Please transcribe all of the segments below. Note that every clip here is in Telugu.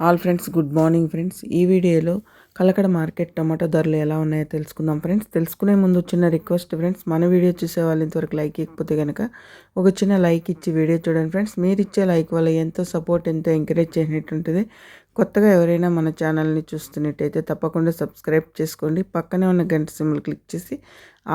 All friends good morning friends ఈ వీడియోలో కలకడ మార్కెట్ టమాటో ధరలు ఎలా ఉన్నాయో తెలుసుకుందాం ఫ్రెండ్స్ తెలుసుకునే ముందు చిన్న రిక్వెస్ట్ ఫ్రెండ్స్ మన వీడియో చూసే వాళ్ళు ఇంతవరకు లైక్ ఇవ్వకపోతే కనుక ఒక చిన్న లైక్ ఇచ్చి వీడియో చూడండి ఫ్రెండ్స్ మీరు ఇచ్చే లైక్ వల్ల ఎంతో సపోర్ట్ ఎంతో ఎంకరేజ్ చేసినట్టు ఉంటుంది. కొత్తగా ఎవరైనా మన ఛానల్ని చూస్తున్నట్టయితే తప్పకుండా సబ్స్క్రైబ్ చేసుకోండి. పక్కనే ఉన్న గంట సింబల్ క్లిక్ చేసి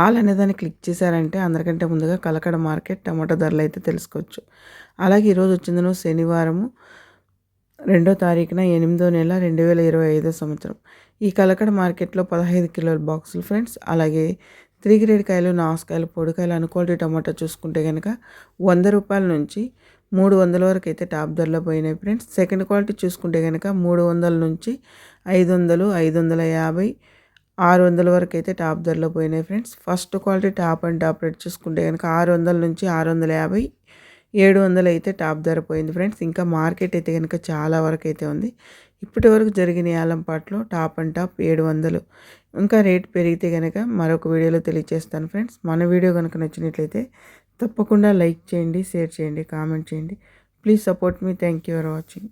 ఆల్ అనేదాన్ని క్లిక్ చేశారంటే అందరికంటే ముందుగా కలకడ మార్కెట్ టమాటో ధరలు అయితే తెలుసుకోవచ్చు. అలాగే ఈరోజు వచ్చిందను శనివారము. రెండో తారీఖున ఎనిమిదో నెల రెండు వేల ఇరవై ఐదో సంవత్సరం. ఈ కలకడ మార్కెట్లో పదహైదు కిలోల బాక్సులు ఫ్రెండ్స్. అలాగే త్రీ గ్రేడ్ కాయలు నాసుకాయలు పొడికాయలు అనుకోటి టమాటా చూసుకుంటే కనుక వంద రూపాయల నుంచి మూడు వందల వరకు అయితే టాప్ ధరలో పోయినాయి ఫ్రెండ్స్. సెకండ్ క్వాలిటీ చూసుకుంటే కనుక మూడు వందల నుంచి ఐదు వందలు ఐదు వందల యాభై ఆరు వందల వరకు అయితే టాప్ ధరలో పోయినాయి friends. First quality top and top rate చూసుకుంటే కనుక ఆరు వందల నుంచి ఆరు వందల యాభై ఏడు వందలు అయితే టాప్ ధర పోయింది ఫ్రెండ్స్. ఇంకా మార్కెట్ అయితే కనుక చాలా వరకు అయితే ఉంది. ఇప్పటి వరకు జరిగిన ఏలంపాట్లో టాప్ అండ్ టాప్ ఏడు వందలు ఇంకా రేట్ పెరిగితే కనుక మరొక వీడియోలో తెలియజేస్తాను ఫ్రెండ్స్. మన వీడియో కనుక నచ్చినట్లయితే తప్పకుండా లైక్ చేయండి షేర్ చేయండి కామెంట్ చేయండి. Please support me. Thank you for watching.